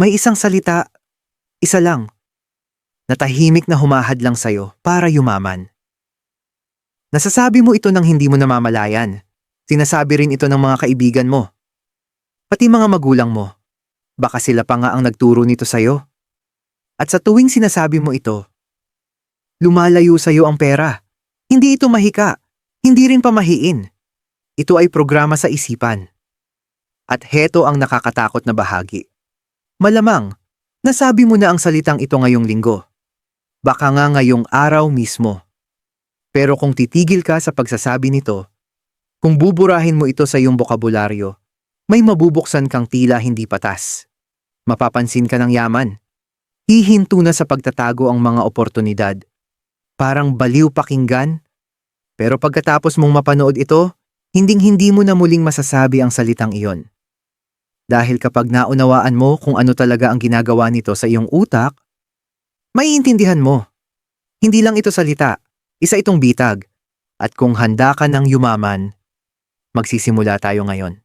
May isang salita, isa lang, na tahimik na humahad lang sa'yo para yumaman. Nasasabi mo ito nang hindi mo namamalayan. Sinasabi rin ito ng mga kaibigan mo. Pati mga magulang mo. Baka sila pa nga ang nagturo nito sa'yo. At sa tuwing sinasabi mo ito, lumalayo sa'yo ang pera. Hindi ito mahika. Hindi rin pamahiin. Ito ay programa sa isipan. At heto ang nakakatakot na bahagi. Malamang, nasabi mo na ang salitang ito ngayong linggo. Baka nga ngayong araw mismo. Pero kung titigil ka sa pagsasabi nito, kung buburahin mo ito sa iyong bokabularyo, may mabubuksan kang tila hindi patas. Mapapansin ka ng yaman. Hihinto na sa pagtatago ang mga oportunidad. Parang baliw pakinggan. Pero pagkatapos mong mapanood ito, hinding-hindi mo na muling masasabi ang salitang iyon. Dahil kapag naunawaan mo kung ano talaga ang ginagawa nito sa iyong utak, maiintindihan mo. Hindi lang ito salita, isa itong bitag. At kung handa ka ng yumaman, magsisimula tayo ngayon.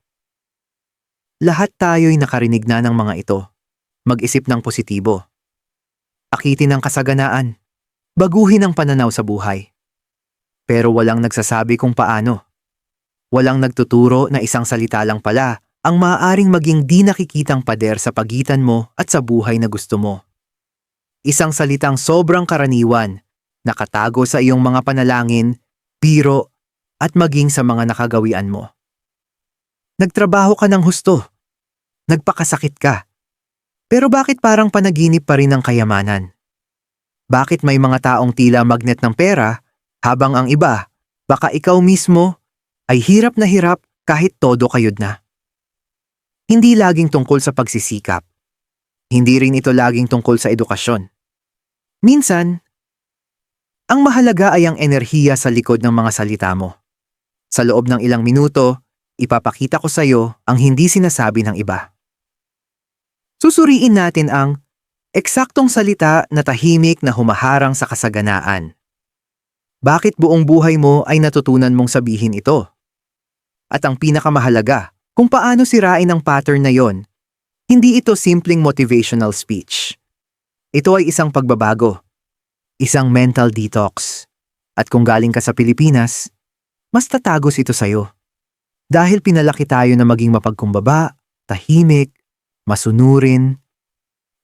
Lahat tayo'y nakarinig na ng mga ito. Mag-isip ng positibo. Akitin ang kasaganaan. Baguhin ang pananaw sa buhay. Pero walang nagsasabi kung paano. Walang nagtuturo na isang salita lang pala ang maaaring maging di nakikitang pader sa pagitan mo at sa buhay na gusto mo. Isang salitang sobrang karaniwan, nakatago sa iyong mga panalangin, biro, at maging sa mga nakagawian mo. Nagtrabaho ka ng husto. Nagpakasakit ka. Pero bakit parang panaginip pa rin ang kayamanan? Bakit may mga taong tila magnet ng pera habang ang iba, baka ikaw mismo, ay hirap na hirap kahit todo kayod na? Hindi laging tungkol sa pagsisikap. Hindi rin ito laging tungkol sa edukasyon. Minsan, ang mahalaga ay ang enerhiya sa likod ng mga salita mo. Sa loob ng ilang minuto, ipapakita ko sa iyo ang hindi sinasabi ng iba. Susuriin natin ang eksaktong salita na tahimik na humaharang sa kasaganaan. Bakit buong buhay mo ay natutunan mong sabihin ito? At ang pinakamahalaga, kung paano sirain ang pattern na yon. Hindi ito simpleng motivational speech. Ito ay isang pagbabago, isang mental detox. At kung galing ka sa Pilipinas, mas tatagos ito sa'yo. Dahil pinalaki tayo na maging mapagkumbaba, tahimik, masunurin.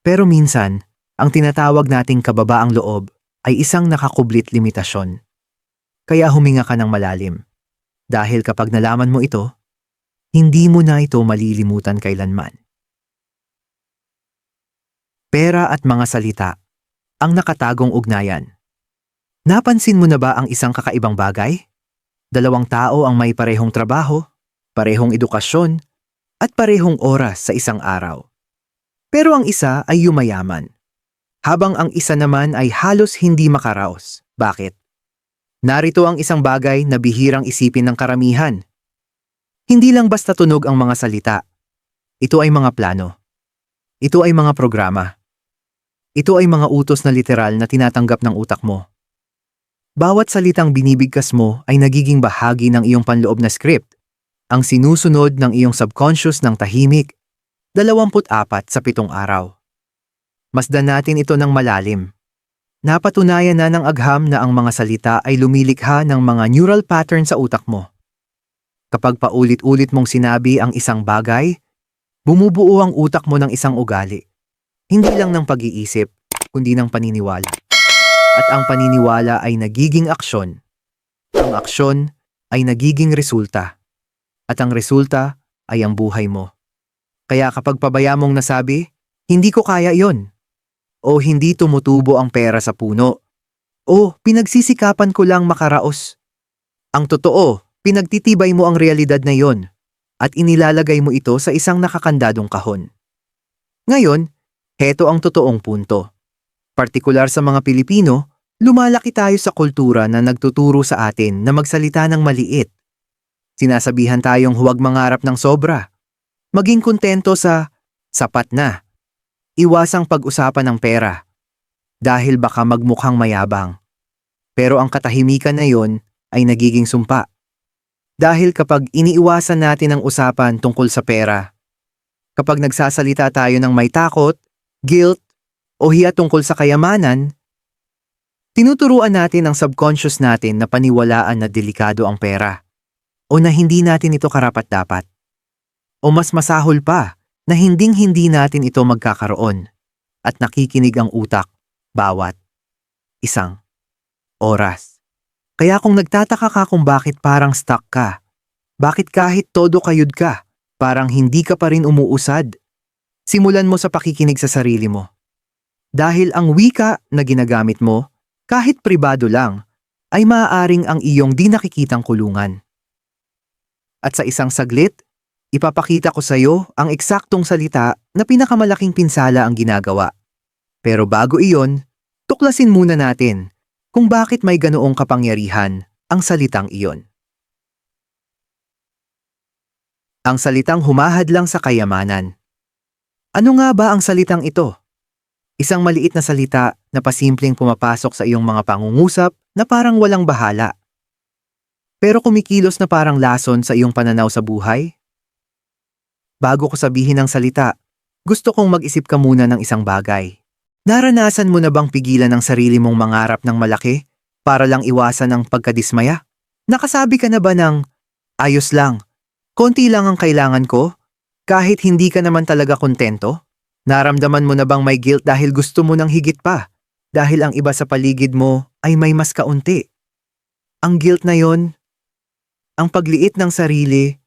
Pero minsan, ang tinatawag nating kababaang loob ay isang nakakublit limitasyon. Kaya huminga ka ng malalim. Dahil kapag nalaman mo ito, hindi mo na ito malilimutan kailanman. Pera at mga salita, ang nakatagong ugnayan. Napansin mo na ba ang isang kakaibang bagay? Dalawang tao ang may parehong trabaho, parehong edukasyon, at parehong oras sa isang araw. Pero ang isa ay yumayaman, habang ang isa naman ay halos hindi makaraos. Bakit? Narito ang isang bagay na bihirang isipin ng karamihan. Hindi lang basta tunog ang mga salita. Ito ay mga plano. Ito ay mga programa. Ito ay mga utos na literal na tinatanggap ng utak mo. Bawat salitang binibigkas mo ay nagiging bahagi ng iyong panloob na script, ang sinusunod ng iyong subconscious ng tahimik, 24 sa pitong araw. Masdan natin ito ng malalim. Napatunayan na ng agham na ang mga salita ay lumilikha ng mga neural pattern sa utak mo. Kapag paulit-ulit mong sinabi ang isang bagay, bumubuo ang utak mo ng isang ugali. Hindi lang ng pag-iisip, kundi ng paniniwala. At ang paniniwala ay nagiging aksyon. Ang aksyon ay nagiging resulta. At ang resulta ay ang buhay mo. Kaya kapag pabaya mong nasabi, hindi ko kaya yon. O hindi tumutubo ang pera sa puno. O pinagsisikapan ko lang makaraos. Ang totoo, pinagtitibay mo ang realidad na yon at inilalagay mo ito sa isang nakakandadong kahon. Ngayon, heto ang totoong punto. Partikular sa mga Pilipino, lumalaki tayo sa kultura na nagtuturo sa atin na magsalita ng maliit. Sinasabihan tayong huwag mangarap ng sobra. Maging kontento sa sapat na. Iwasang pag-usapan ng pera. Dahil baka magmukhang mayabang. Pero ang katahimikan na yon ay nagiging sumpa. Dahil kapag iniiwasan natin ang usapan tungkol sa pera, Kapag nagsasalita tayo ng may takot, guilt, o hiya tungkol sa kayamanan, tinuturuan natin ang subconscious natin na paniwalaan na delikado ang pera o na hindi natin ito karapat-dapat. O mas masahol pa na hinding-hindi natin ito magkakaroon at nakikinig ang utak bawat isang oras. Kaya kung nagtataka ka kung bakit parang stuck ka, bakit kahit todo kayod ka, parang hindi ka pa rin umuusad, simulan mo sa pakikinig sa sarili mo. Dahil ang wika na ginagamit mo, kahit pribado lang, ay maaaring ang iyong di nakikitang kulungan. At sa isang saglit, ipapakita ko sa iyo ang eksaktong salita na pinakamalaking pinsala ang ginagawa. Pero bago iyon, tuklasin muna natin kung bakit may ganoong kapangyarihan ang salitang iyon. Ang salitang humahad lang sa kayamanan. Ano nga ba ang salitang ito? Isang maliit na salita na pasimpleng pumapasok sa iyong mga pangungusap na parang walang bahala. Pero kumikilos na parang lason sa iyong pananaw sa buhay? Bago ko sabihin ang salita, gusto kong mag-isip ka muna ng isang bagay. Naranasan mo na bang pigilan ang sarili mong mangarap ng malaki para lang iwasan ang pagkadismaya? Nakasabi ka na ba ng, ayos lang, konti lang ang kailangan ko, kahit hindi ka naman talaga kontento? Naramdaman mo na bang may guilt dahil gusto mo ng higit pa? Dahil ang iba sa paligid mo ay may mas kaunti. Ang guilt na yon, ang pagliit ng sarili,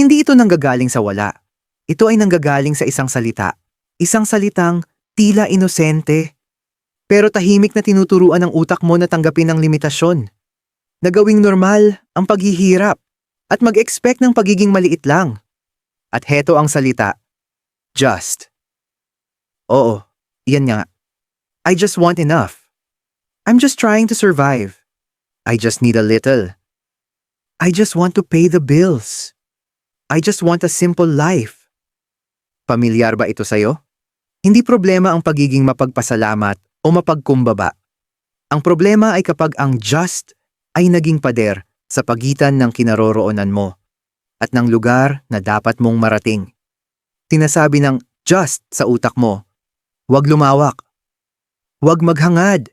hindi ito nanggagaling sa wala. Ito ay nanggagaling sa isang salita. Isang salitang tila inosente. Pero tahimik na tinuturuan ng utak mo na tanggapin ang limitasyon. Na gawing normal ang paghihirap at mag-expect ng pagiging maliit lang. At heto ang salita. Just. Oo, yan nga. I just want enough. I'm just trying to survive. I just need a little. I just want to pay the bills. I just want a simple life. Pamilyar ba ito sa'yo? Hindi problema ang pagiging mapagpasalamat o mapagkumbaba. Ang problema ay kapag ang just ay naging pader sa pagitan ng kinaroroonan mo at ng lugar na dapat mong marating. Tinasabi ng just sa utak mo, huwag lumawak, huwag maghangad,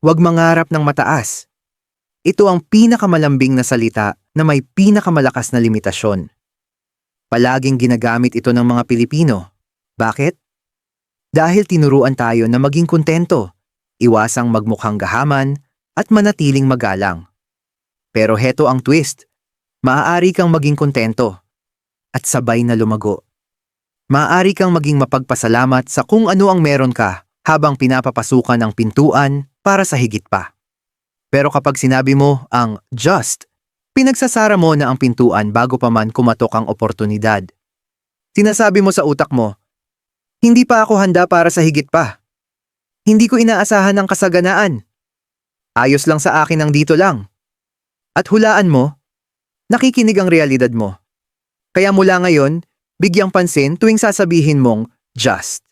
huwag mangarap ng mataas. Ito ang pinakamalambing na salita na may pinakamalakas na limitasyon. Palaging ginagamit ito ng mga Pilipino. Bakit? Dahil tinuruan tayo na maging kontento, iwasang magmukhang gahaman, at manatiling magalang. Pero heto ang twist. Maaari kang maging kontento at sabay na lumago. Maaari kang maging mapagpasalamat sa kung ano ang meron ka habang pinapapasukan ang pintuan para sa higit pa. Pero kapag sinabi mo ang just, pinagsasara mo na ang pintuan bago pa man kumatok ang oportunidad. Sinasabi mo sa utak mo, hindi pa ako handa para sa higit pa. Hindi ko inaasahan ang kasaganaan. Ayos lang sa akin ang dito lang. At hulaan mo, nakikinig ang realidad mo. Kaya mula ngayon, bigyang pansin tuwing sasabihin mong just.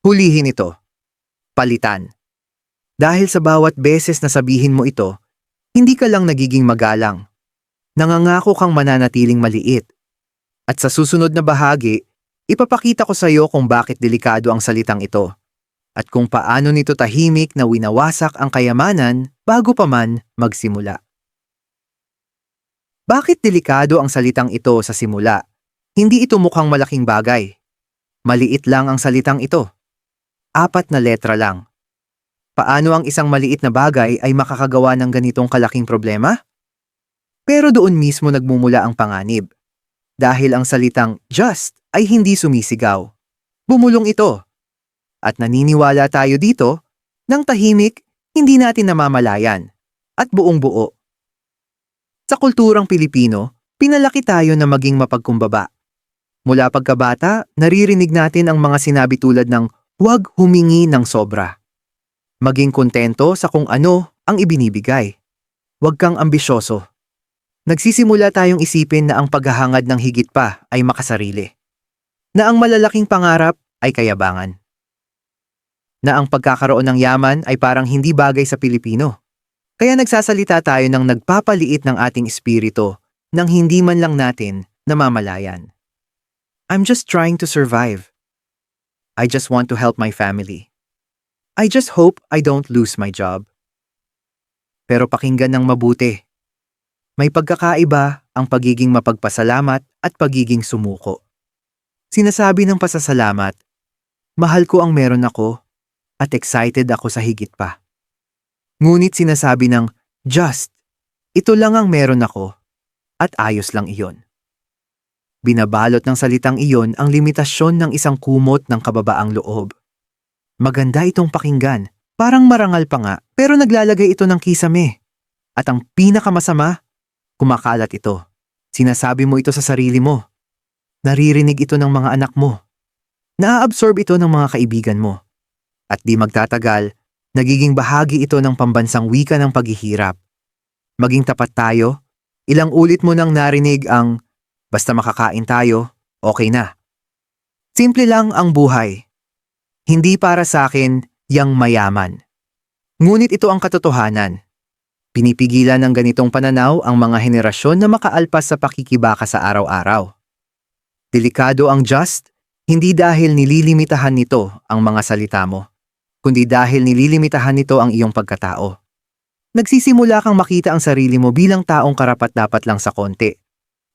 Hulihin ito. Palitan. Dahil sa bawat beses na sabihin mo ito, hindi ka lang nagiging magalang. Nangangako kang mananatiling maliit. At sa susunod na bahagi, Ipapakita ko sa iyo kung bakit delikado ang salitang ito at kung paano nito tahimik na winawasak ang kayamanan bago pa man magsimula. Bakit delikado ang salitang ito sa simula? Hindi ito mukhang malaking bagay. Maliit lang ang salitang ito. Apat na letra lang. Paano ang isang maliit na bagay ay makakagawa ng ganitong kalaking problema? Pero doon mismo nagmumula ang panganib. Dahil ang salitang just ay hindi sumisigaw. Bumulong ito. At naniniwala tayo dito, nang tahimik, hindi natin namamalayan. At buong buo. Sa kulturang Pilipino, pinalaki tayo na maging mapagkumbaba. Mula pagkabata, naririnig natin ang mga sinabi tulad ng huwag humingi ng sobra. Maging kontento sa kung ano ang ibinibigay. Huwag kang ambisyoso. Nagsisimula tayong isipin na ang paghahangad ng higit pa ay makasarili na ang malalaking pangarap ay kayabangan. Na ang pagkakaroon ng yaman ay parang hindi bagay sa Pilipino. Kaya nagsasalita tayo ng nagpapaliit ng ating espiritu nang hindi man lang natin namamalayan. I'm just trying to survive. I just want to help my family. I just hope I don't lose my job. Pero pakinggan ng mabuti. May pagkakaiba ang pagiging mapagpasalamat at pagiging sumuko. Sinasabi ng pasasalamat, mahal ko ang meron ako at excited ako sa higit pa. Ngunit sinasabi ng just, ito lang ang meron ako at ayos lang iyon. Binabalot ng salitang iyon ang limitasyon ng isang kumot ng kababaang loob. Maganda itong pakinggan, parang marangal pa nga, pero naglalagay ito ng kisame. At ang pinakamasama, kumakalat ito. Sinasabi mo ito sa sarili mo. Naririnig ito ng mga anak mo. Naaabsorb ito ng mga kaibigan mo. At di magtatagal, nagiging bahagi ito ng pambansang wika ng paghihirap. Maging tapat tayo, ilang ulit mo nang narinig ang basta makakain tayo, okay na. Simple lang ang buhay. Hindi para sa akin yang mayaman. Ngunit ito ang katotohanan. Pinipigilan ng ganitong pananaw ang mga henerasyon na makaalpas sa pakikibaka sa araw-araw. Delikado ang just, hindi dahil nililimitahan nito ang mga salita mo, kundi dahil nililimitahan nito ang iyong pagkatao. Nagsisimula kang makita ang sarili mo bilang taong karapat-dapat lang sa konti.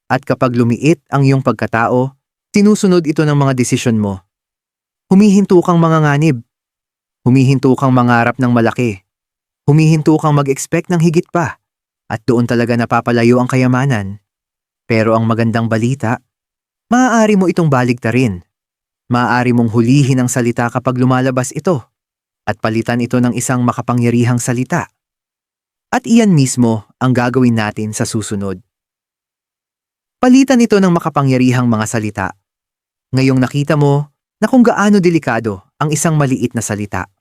At kapag lumiit ang iyong pagkatao, sinusunod ito ng mga desisyon mo. Humihinto kang mga nganib. Humihinto kang mangarap ng malaki. Humihinto kang mag-expect ng higit pa. At doon talaga napapalayo ang kayamanan. Pero ang magandang balita, maaari mo itong baligtarin. Maaari mong hulihin ang salita kapag lumalabas ito at palitan ito ng isang makapangyarihang salita. At iyan mismo ang gagawin natin sa susunod. Palitan ito ng makapangyarihang mga salita. Ngayong nakita mo na kung gaano delikado ang isang maliit na salita.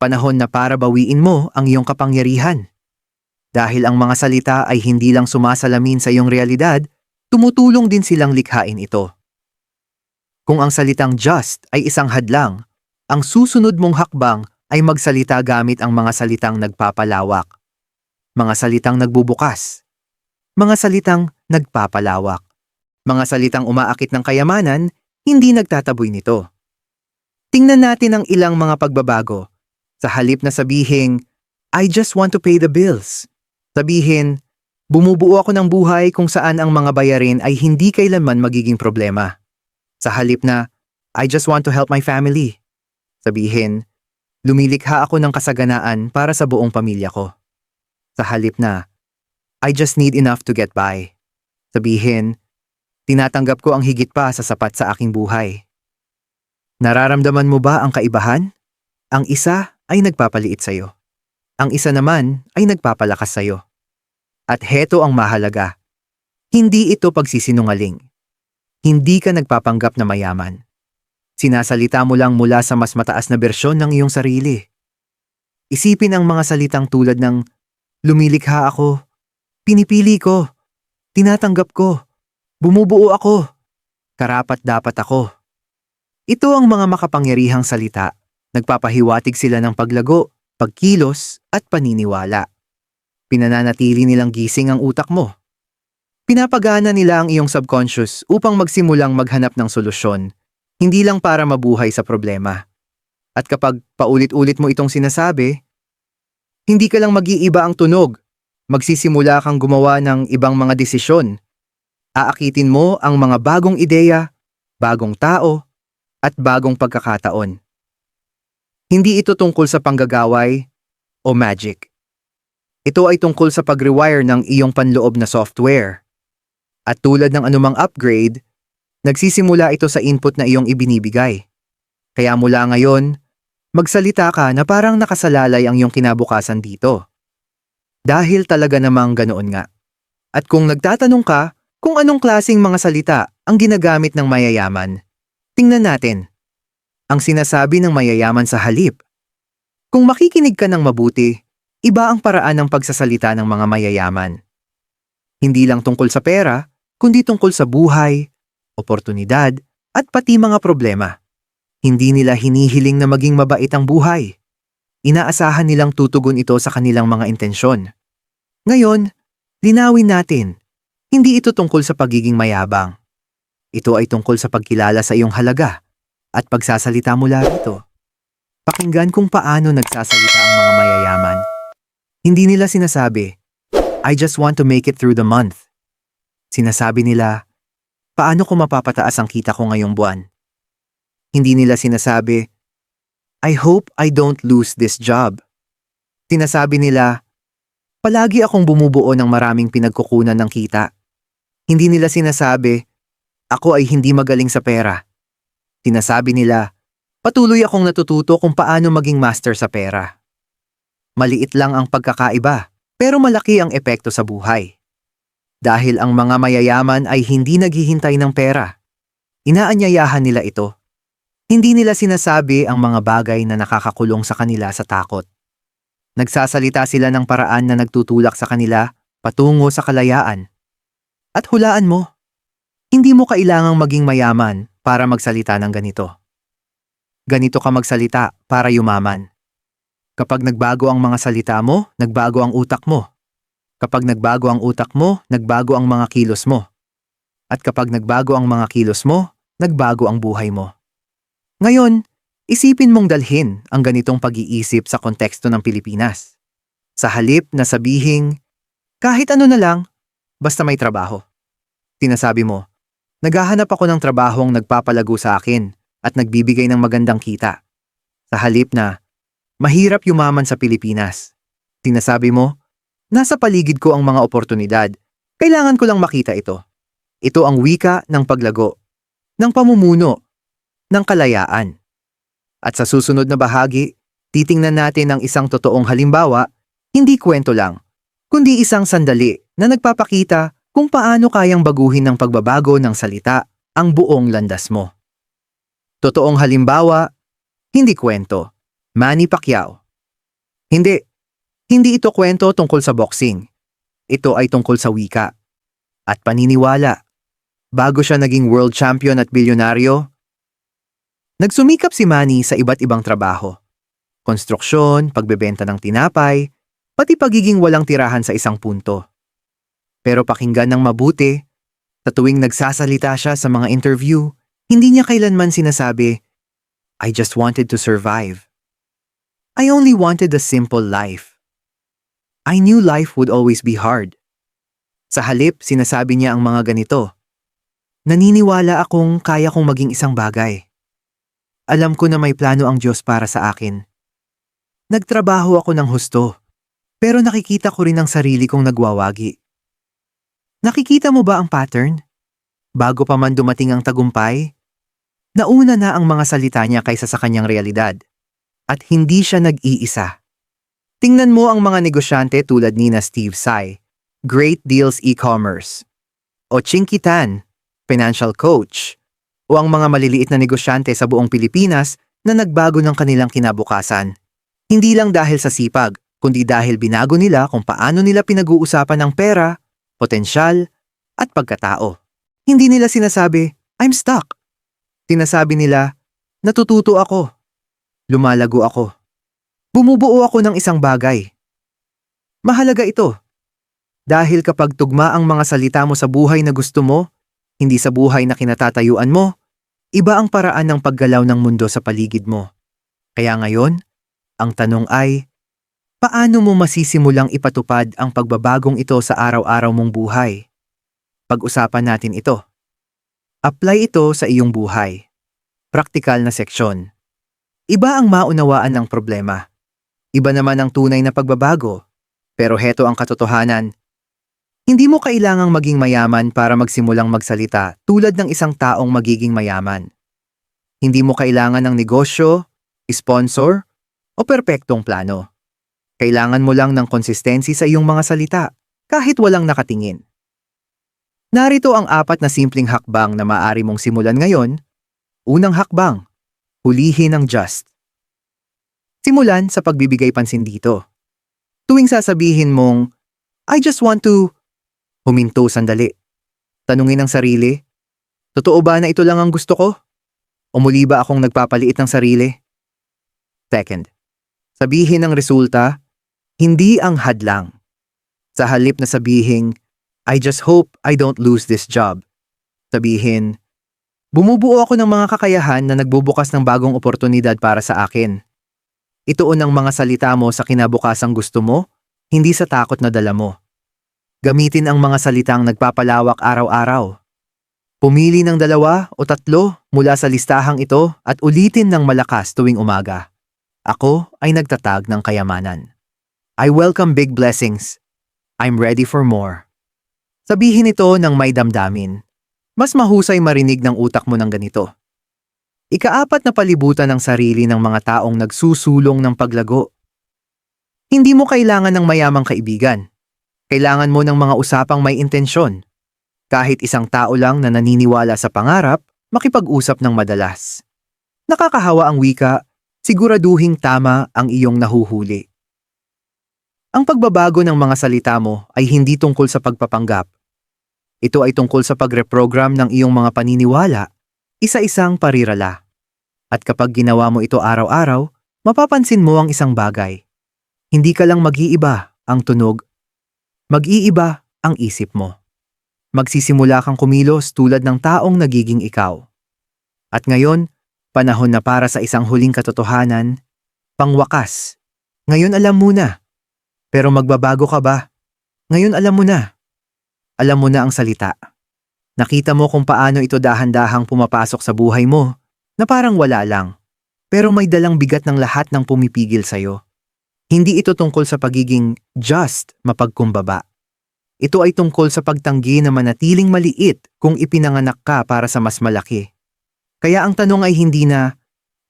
Panahon na para bawiin mo ang iyong kapangyarihan. Dahil ang mga salita ay hindi lang sumasalamin sa iyong realidad, tumutulong din silang likhain ito. Kung ang salitang just ay isang hadlang, ang susunod mong hakbang ay magsalita gamit ang mga salitang nagpapalawak, mga salitang nagbubukas, mga salitang nagpapalawak, mga salitang umaakit ng kayamanan, hindi nagtataboy nito. Tingnan natin ang ilang mga pagbabago. Sa halip na sabihing, I just want to pay the bills. Sabihin, bumubuo ako ng buhay kung saan ang mga bayarin ay hindi kailanman magiging problema. Sa halip na, I just want to help my family. Sabihin, lumilikha ako ng kasaganaan para sa buong pamilya ko. Sa halip na, I just need enough to get by. Sabihin, tinatanggap ko ang higit pa sa sapat sa aking buhay. Nararamdaman mo ba ang kaibahan? Ang isa ay nagpapaliit sa'yo. Ang isa naman ay nagpapalakas sa'yo. At heto ang mahalaga. Hindi ito pagsisinungaling. Hindi ka nagpapanggap na mayaman. Sinasalita mo lang mula sa mas mataas na bersyon ng iyong sarili. Isipin ang mga salitang tulad ng lumilikha ako, pinipili ko, tinatanggap ko, bumubuo ako, karapat dapat ako. Ito ang mga makapangyarihang salita. Nagpapahiwatig sila ng paglago, pagkilos at paniniwala. Pinananatili nilang gising ang utak mo. Pinapagana nila ang iyong subconscious upang magsimulang maghanap ng solusyon hindi lang para mabuhay sa problema. At kapag paulit-ulit mo itong sinasabi, hindi ka lang mag-iiba ang tunog. Magsisimula kang gumawa ng ibang mga desisyon. Aakitin mo ang mga bagong ideya, bagong tao, at bagong pagkakataon. Hindi ito tungkol sa panggagaway o magic. Ito ay tungkol sa pag-rewire ng iyong panloob na software. At tulad ng anumang upgrade, Nagsisimula ito sa input na iyong ibinibigay. Kaya mula ngayon, magsalita ka na parang nakasalalay ang iyong kinabukasan dito. Dahil talaga namang ganoon nga. At kung nagtatanong ka kung anong klasing mga salita ang ginagamit ng mayayaman, tingnan natin. Ang sinasabi ng mayayaman sa halip. Kung makikinig ka ng mabuti, iba ang paraan ng pagsasalita ng mga mayayaman. Hindi lang tungkol sa pera, kundi tungkol sa buhay, oportunidad, at pati mga problema. Hindi nila hinihiling na maging mabait ang buhay. Inaasahan nilang tutugon ito sa kanilang mga intensyon. Ngayon, linawin natin, hindi ito tungkol sa pagiging mayabang. Ito ay tungkol sa pagkilala sa iyong halaga at pagsasalita mula rito. Pakinggan kung paano nagsasalita ang mga mayayaman. Hindi nila sinasabi, I just want to make it through the month. Sinasabi nila, paano ko mapapataas ang kita ko ngayong buwan? Hindi nila sinasabi, I hope I don't lose this job. Sinasabi nila, palagi akong bumubuo ng maraming pinagkukunan ng kita. Hindi nila sinasabi, ako ay hindi magaling sa pera. Sinasabi nila, patuloy akong natututo kung paano maging master sa pera. Maliit lang ang pagkakaiba, pero malaki ang epekto sa buhay. Dahil ang mga mayayaman ay hindi naghihintay ng pera. Inaanyayahan nila ito. Hindi nila sinasabi ang mga bagay na nakakakulong sa kanila sa takot. Nagsasalita sila ng paraan na nagtutulak sa kanila patungo sa kalayaan. At hulaan mo, hindi mo kailangang maging mayaman para magsalita ng ganito. Ganito ka magsalita para yumaman. Kapag nagbago ang mga salita mo, nagbago ang utak mo. Kapag nagbago ang utak mo, nagbago ang mga kilos mo. At kapag nagbago ang mga kilos mo, nagbago ang buhay mo. Ngayon, isipin mong dalhin ang ganitong pag-iisip sa konteksto ng Pilipinas. Sa halip na sabihing, kahit ano na lang, basta may trabaho. Sinasabi mo, naghahanap ako ng trabahong nagpapalago sa akin at nagbibigay ng magandang kita. Sa halip na, mahirap yumaman sa Pilipinas. Sinasabi mo, nasa paligid ko ang mga oportunidad, kailangan ko lang makita ito. Ito ang wika ng paglago, ng pamumuno, ng kalayaan. At sa susunod na bahagi, titingnan natin ang isang totoong halimbawa, hindi kwento lang, kundi isang sandali na nagpapakita kung paano kayang baguhin ng pagbabago ng salita ang buong landas mo. Totoong halimbawa, hindi kwento. Manny Pacquiao. Hindi. Hindi ito kwento tungkol sa boxing. Ito ay tungkol sa wika. At paniniwala. Bago siya naging world champion at bilyonaryo, nagsumikap si Manny sa iba't ibang trabaho. Konstruksyon, pagbebenta ng tinapay, pati pagiging walang tirahan sa isang punto. Pero pakinggan ng mabuti, sa tuwing nagsasalita siya sa mga interview, hindi niya kailanman sinasabi, I just wanted to survive. I only wanted a simple life. I knew life would always be hard. Sa halip, sinasabi niya ang mga ganito. Naniniwala akong kaya kong maging isang bagay. Alam ko na may plano ang Diyos para sa akin. Nagtrabaho ako ng husto, pero nakikita ko rin ang sarili kong nagwawagi. Nakikita mo ba ang pattern? Bago pa man dumating ang tagumpay, nauna na ang mga salita niya kaysa sa kanyang realidad. At hindi siya nag-iisa. Tingnan mo ang mga negosyante tulad ni na Steve Tsai, Great Deals E-Commerce, o Chinky Tan, financial coach, o ang mga maliliit na negosyante sa buong Pilipinas na nagbago ng kanilang kinabukasan. Hindi lang dahil sa sipag, kundi dahil binago nila kung paano nila pinag-uusapan ng pera, potensyal, at pagkatao. Hindi nila sinasabi, I'm stuck. Sinasabi nila, natututo ako. Lumalago ako. Bumubuo ako ng isang bagay. Mahalaga ito. Dahil kapag tugma ang mga salita mo sa buhay na gusto mo, hindi sa buhay na kinatatayuan mo, iba ang paraan ng paggalaw ng mundo sa paligid mo. Kaya ngayon, ang tanong ay, paano mo masisimulang ipatupad ang pagbabagong ito sa araw-araw mong buhay? Pag-usapan natin ito. Apply ito sa iyong buhay. Praktikal na seksyon. Iba ang maunawaan ng problema. Iba naman ang tunay na pagbabago. Pero heto ang katotohanan. Hindi mo kailangang maging mayaman para magsimulang magsalita tulad ng isang taong magiging mayaman. Hindi mo kailangan ng negosyo, sponsor, o perpektong plano. Kailangan mo lang ng konsistensi sa iyong mga salita, kahit walang nakatingin. Narito ang apat na simpleng hakbang na maaari mong simulan ngayon. Unang hakbang, hulihin ang just. Simulan sa pagbibigay pansin dito. Tuwing sasabihin mong, I just want to, huminto sandali. Tanungin ang sarili, totoo ba na ito lang ang gusto ko? O muli ba akong nagpapaliit ng sarili? Second, sabihin ang resulta, hindi ang hadlang. Sa halip na sabihin, I just hope I don't lose this job. Sabihin, Bumubuo ako ng mga kakayahan na nagbubukas ng bagong oportunidad para sa akin. Ituon ang mga salita mo sa kinabukasang gusto mo, hindi sa takot na dala mo. Gamitin ang mga salitang nagpapalawak araw-araw. Pumili ng dalawa o tatlo mula sa listahang ito at ulitin ng malakas tuwing umaga. Ako ay nagtatag ng kayamanan. I welcome big blessings. I'm ready for more. Sabihin ito ng may damdamin. Mas mahusay marinig ng utak mo ng ganito. Ikaapat na palibutan ng sarili ng mga taong nagsusulong ng paglago. Hindi mo kailangan ng mayamang kaibigan. Kailangan mo ng mga usapang may intensyon. Kahit isang tao lang na naniniwala sa pangarap, makipag-usap ng madalas. Nakakahawa ang wika, siguraduhing tama ang iyong nahuhuli. Ang pagbabago ng mga salita mo ay hindi tungkol sa pagpapanggap. Ito ay tungkol sa pagreprogram ng iyong mga paniniwala, isa-isang parirala. At kapag ginawa mo ito araw-araw, mapapansin mo ang isang bagay. Hindi ka lang mag-iiba ang tunog. Mag-iiba ang isip mo. Magsisimula kang kumilos tulad ng taong nagiging ikaw. At ngayon, panahon na para sa isang huling katotohanan, pangwakas. Ngayon alam mo na. Pero magbabago ka ba? Ngayon alam mo na. Alam mo na ang salita. Nakita mo kung paano ito dahan-dahang pumapasok sa buhay mo na parang wala lang. Pero may dalang bigat ng lahat ng pumipigil sa'yo. Hindi ito tungkol sa pagiging just mapagkumbaba. Ito ay tungkol sa pagtanggi na manatiling maliit kung ipinanganak ka para sa mas malaki. Kaya ang tanong ay hindi na,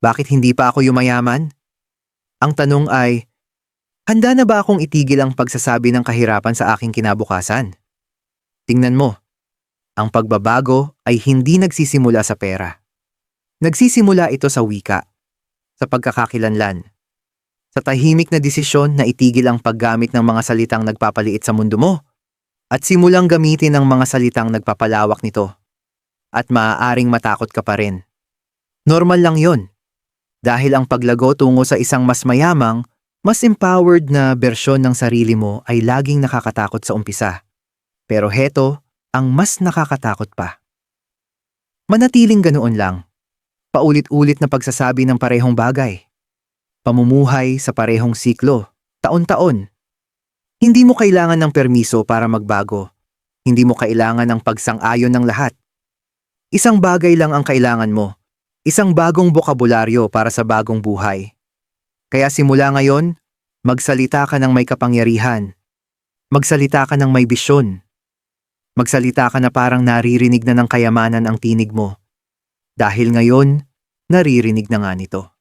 bakit hindi pa ako yumayaman? Ang tanong ay, handa na ba akong itigil ang pagsasabi ng kahirapan sa aking kinabukasan? Tingnan mo, ang pagbabago ay hindi nagsisimula sa pera. Nagsisimula ito sa wika, sa pagkakakilanlan, sa tahimik na desisyon na itigil ang paggamit ng mga salitang nagpapaliit sa mundo mo at simulang gamitin ang mga salitang nagpapalawak nito. At maaaring matakot ka pa rin. Normal lang yon. Dahil ang paglago tungo sa isang mas mayamang, mas empowered na bersyon ng sarili mo ay laging nakakatakot sa umpisa. Pero heto, ang mas nakakatakot pa. Manatiling ganoon lang. Paulit-ulit na pagsasabi ng parehong bagay. Pamumuhay sa parehong siklo, taon-taon. Hindi mo kailangan ng permiso para magbago. Hindi mo kailangan ng pagsang-ayon ng lahat. Isang bagay lang ang kailangan mo. Isang bagong bokabularyo para sa bagong buhay. Kaya simula ngayon, magsalita ka ng may kapangyarihan. Magsalita ka ng may bisyon. Magsalita ka na parang naririnig na ng kayamanan ang tinig mo. Dahil ngayon, naririnig na nga nito.